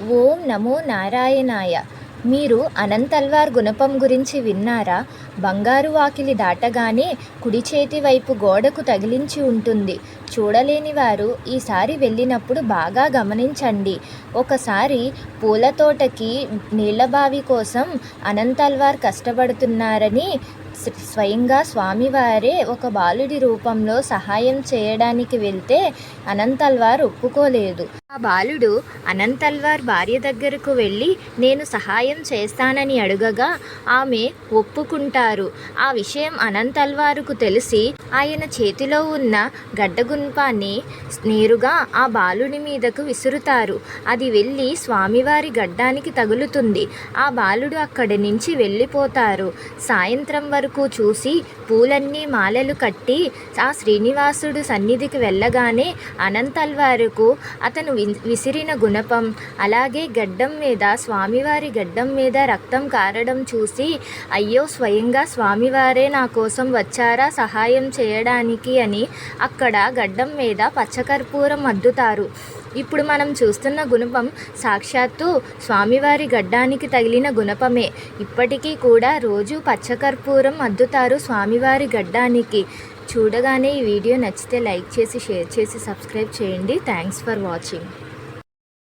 ఓం నమో నారాయణాయ. మీరు అనంతల్వార్ గుణపం గురించి విన్నారా? బంగారు వాకిలి దాటగానే కుడి చేతి వైపు గోడకు తగిలించి ఉంటుంది. చూడలేని వారు ఈసారి వెళ్ళినప్పుడు బాగా గమనించండి. ఒకసారి పూల తోటకి నీళ్ళ బావి కోసం అనంతల్వార్ కష్టపడుతున్నారని స్వయంగా స్వామివారే ఒక బాలుడి రూపంలో సహాయం చేయడానికి వెళ్తే అనంతల్వార్ ఒప్పుకోలేదు. ఆ బాలుడు అనంతల్వార్ భార్య దగ్గరకు వెళ్ళి నేను సహాయం చేస్తానని అడుగగా ఆమె ఒప్పుకుంటారు. ఆ విషయం అనంతల్వారుకు తెలిసి ఆయన చేతిలో ఉన్న గడ్డగుంపాన్ని నేరుగా ఆ బాలుడి మీదకు విసురుతారు. అది వెళ్ళి స్వామివారి గడ్డానికి తగులుతుంది. ఆ బాలుడు అక్కడి నుంచి వెళ్ళిపోతారు. సాయంత్రం వరకు చూసి పూలన్నీ మాలలు కట్టి ఆ శ్రీనివాసుడు సన్నిధికి వెళ్ళగానే అనంతల్వారుకు అతను వి- విసిరిన గుణపం అలాగే గడ్డం మీద స్వామివారి గడ్డ గడ్డం మీద రక్తం కారడం చూసి అయ్యో స్వయంగా స్వామివారే నా కోసం వచ్చారా సహాయం చేయడానికి అని అక్కడ గడ్డం మీద పచ్చకర్పూరం అద్దుతారు. ఇప్పుడు మనం చూస్తున్న గుణపం సాక్షాత్తు స్వామివారి గడ్డానికి తగిలిన గుణపమే. ఇప్పటికీ కూడా రోజు పచ్చకర్పూరం అద్దుతారు స్వామివారి గడ్డానికి. చూడగానే ఈ వీడియో నచ్చితే లైక్ చేసి షేర్ చేసి సబ్స్క్రైబ్ చేయండి. Thanks for watching.